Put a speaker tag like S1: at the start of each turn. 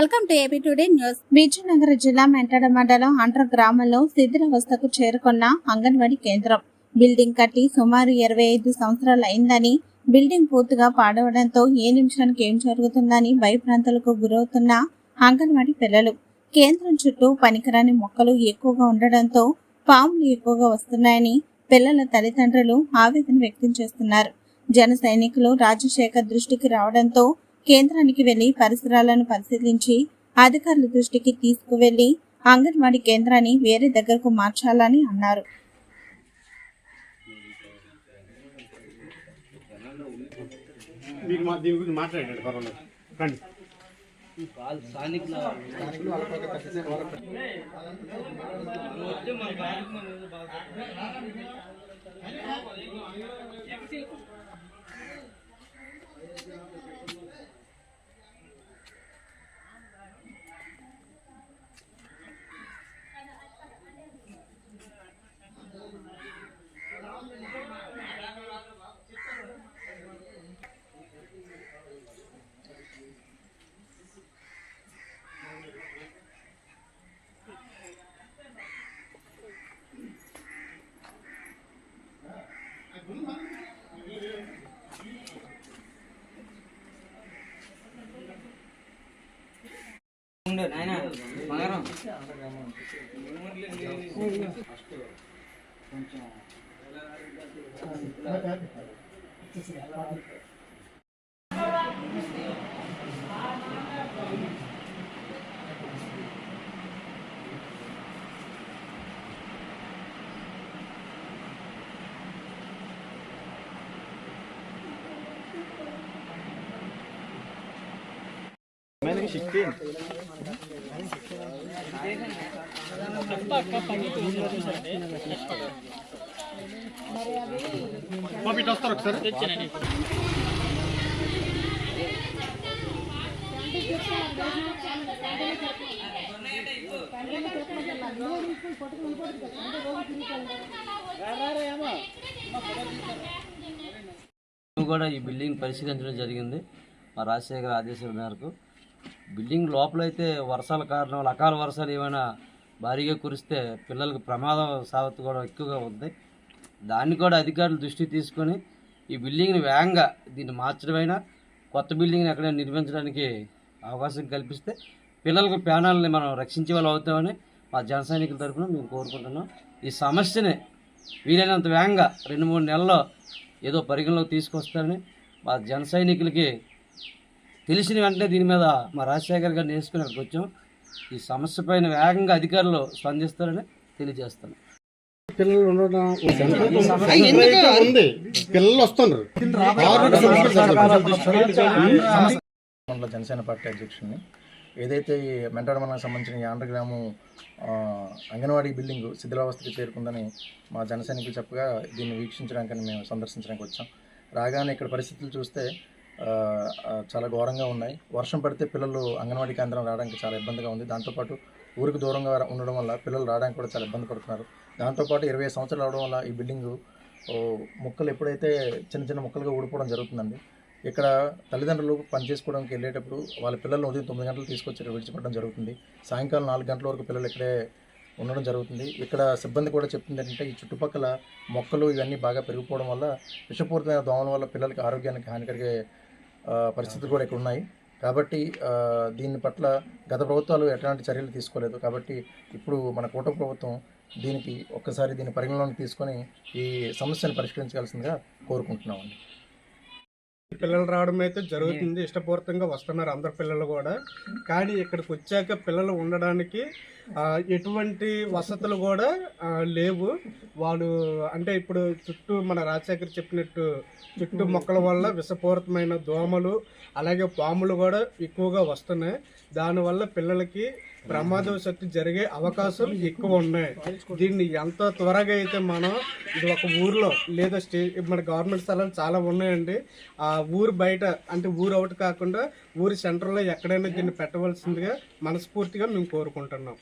S1: Welcome to AP today news. Vizianagaram జిల్లా మెంటడ మండలం అంటర్ గ్రామంలో శిథిలావస్థకు చేరుకున్న అంగన్వాడీ కేంద్రం. బిల్డింగ్ కట్టి సుమారు ఇరవై ఐదు సంవత్సరాలు అయిందని బిల్డింగ్ పూర్తిగా పాడవడంతో ఏ నిమిషానికి ఏం జరుగుతుందని భయభ్రాంతులకు గురవుతున్న అంగన్వాడీ పిల్లలు. కేంద్రం చుట్టూ పనికిరాని మొక్కలు ఎక్కువగా ఉండడంతో పాములు ఎక్కువగా వస్తున్నాయని పిల్లల తల్లిదండ్రులు ఆవేదన వ్యక్తం చేస్తున్నారు. జన సైనికులు రాజశేఖర్ దృష్టికి రావడంతో కేంద్రానికి వెళ్ళి పరిసరాలను పరిశీలించి అధికారుల దృష్టికి తీసుకువెళ్ళి అంగన్వాడీ కేంద్రాన్ని వేరే దగ్గరకు మార్చాలని అన్నారు.
S2: దీని గురించి మాట్లాడండి పర్వాలేదు. రండి.
S3: ఉండు నాయనా బంగారం
S2: मैंने शिक्षे ಅಕ್ಕ ಅಕ್ಕ ಪಂಡಿತ పాపిట్ వస్తారు ఒకసారి
S3: కూడా ఈ బిల్డింగ్ పరిశీలించడం జరిగింది. మా రాజశేఖర్ ఆదేశాల మేరకు. బిల్డింగ్ లోపలైతే వర్షాల కారణం వల్ల అకాల వర్షాలు ఏమైనా భారీగా కురిస్తే పిల్లలకు ప్రమాదం సావత్తు కూడా ఎక్కువగా ఉంది. దాన్ని కూడా అధికారులు దృష్టి తీసుకొని ఈ బిల్డింగ్ని వేగంగా దీన్ని మార్చడమైనా కొత్త బిల్డింగ్ని ఎక్కడైనా నిర్మించడానికి అవకాశం కల్పిస్తే పిల్లలకు ప్రాణాలని మనం రక్షించే వాళ్ళు అవుతామని మా జన సైనికుల తరఫున మేము కోరుకుంటున్నాం. ఈ సమస్యని వీలైనంత వేగంగా రెండు మూడు నెలల్లో ఏదో పరిగణలోకి తీసుకొస్తారని మా జన సైనికులకి తెలిసిన వెంటనే దీని మీద మా రాజశేఖర్ గారిని వేసుకుని అక్కడికి వచ్చాం. ఈ సమస్య పైన వేగంగా అధికారులు స్పందిస్తారని తెలియజేస్తాను
S2: పిల్లలు ఉండడం ఉంది? పిల్లలు వస్తున్నారు.
S4: జనసేన పార్టీ అధ్యక్షుడిని. ఏదైతే ఈ మెంటాడ మండలానికి సంబంధించిన ఈ ఆంధ్రగ్రాము ఆ, అంగన్వాడీ బిల్డింగ్ శిథిలావస్థకి చేరుకుందని మా జనసైనికులు చెప్పగా దీన్ని వీక్షించడానికని మేము సందర్శించడానికి వచ్చాం. రాగానే ఇక్కడ పరిస్థితులు చూస్తే చాలా ఘోరంగా ఉన్నాయి. వర్షం పడితే పిల్లలు అంగన్వాడీ కేంద్రం రావడానికి చాలా ఇబ్బందిగా ఉంది. దాంతోపాటు ఊరికి దూరంగా ఉండడం వల్ల పిల్లలు రావడానికి కూడా చాలా ఇబ్బంది పడుతున్నారు. దాంతోపాటు ఇరవై సంవత్సరాలు అవడం వల్ల ఈ బిల్డింగు మొక్కలు ముక్కలు ఎప్పుడైతే చిన్న చిన్న ముక్కలుగా ఊడిపోవడం జరుగుతుందండి ఇక్కడ తల్లిదండ్రులు పని చేసుకోవడానికి వెళ్ళేటప్పుడు వాళ్ళ పిల్లలను ఉదయం తొమ్మిది గంటలు తీసుకొచ్చి విడిచిపెట్టడం జరుగుతుంది. సాయంకాలం నాలుగు గంటల వరకు పిల్లలు ఇక్కడే ఉండడం జరుగుతుంది. ఇక్కడ సిబ్బంది కూడా చెప్తుంది ఏంటంటే ఈ చుట్టుపక్కల మొక్కలు ఇవన్నీ బాగా పెరిగిపోవడం వల్ల విషపూరితమైన దోమల వల్ల పిల్లలకి ఆరోగ్యానికి హాని కలిగే పరిస్థితులు కూడా ఇక్కడ ఉన్నాయి. కాబట్టి దీని పట్ల గత ప్రభుత్వాలు ఎట్లాంటి చర్యలు తీసుకోలేదు. కాబట్టి ఇప్పుడు మన కూట ప్రభుత్వం దీనికి ఒక్కసారి దీన్ని పరిగణలోకి తీసుకొని ఈ సమస్యను పరిష్కరించాల్సిందిగా కోరుకుంటున్నామండి.
S2: పిల్లలు రావడం అయితే జరుగుతుంది. ఇష్టపూర్వకంగా వస్తున్నారు అందరు పిల్లలు కూడా. కానీ ఇక్కడికి వచ్చాక పిల్లలు ఉండడానికి ఎటువంటి వసతులు కూడా లేవు. వాళ్ళు అంటే ఇప్పుడు చుట్టూ మన రాజశేఖర్ చెప్పినట్టు చుట్టూ మొక్కల వల్ల విషపూరితమైన దోమలు అలాగే పాములు కూడా ఎక్కువగా వస్తున్నాయి. దానివల్ల పిల్లలకి ప్రమాదవశత్తు జరిగే అవకాశం ఎక్కువ ఉన్నాయి. దీన్ని ఎంత త్వరగా అయితే మనం ఇది ఒక ఊర్లో లేదా స్టే మన గవర్నమెంట్ స్థలాలు చాలా ఉన్నాయండి. ఆ ఊరు బయట అంటే ఊరు అవుట్ కాకుండా ఊరి సెంటర్లో ఎక్కడైనా దీన్ని పెట్టవలసిందిగా మనస్ఫూర్తిగా మేము కోరుకుంటున్నాం.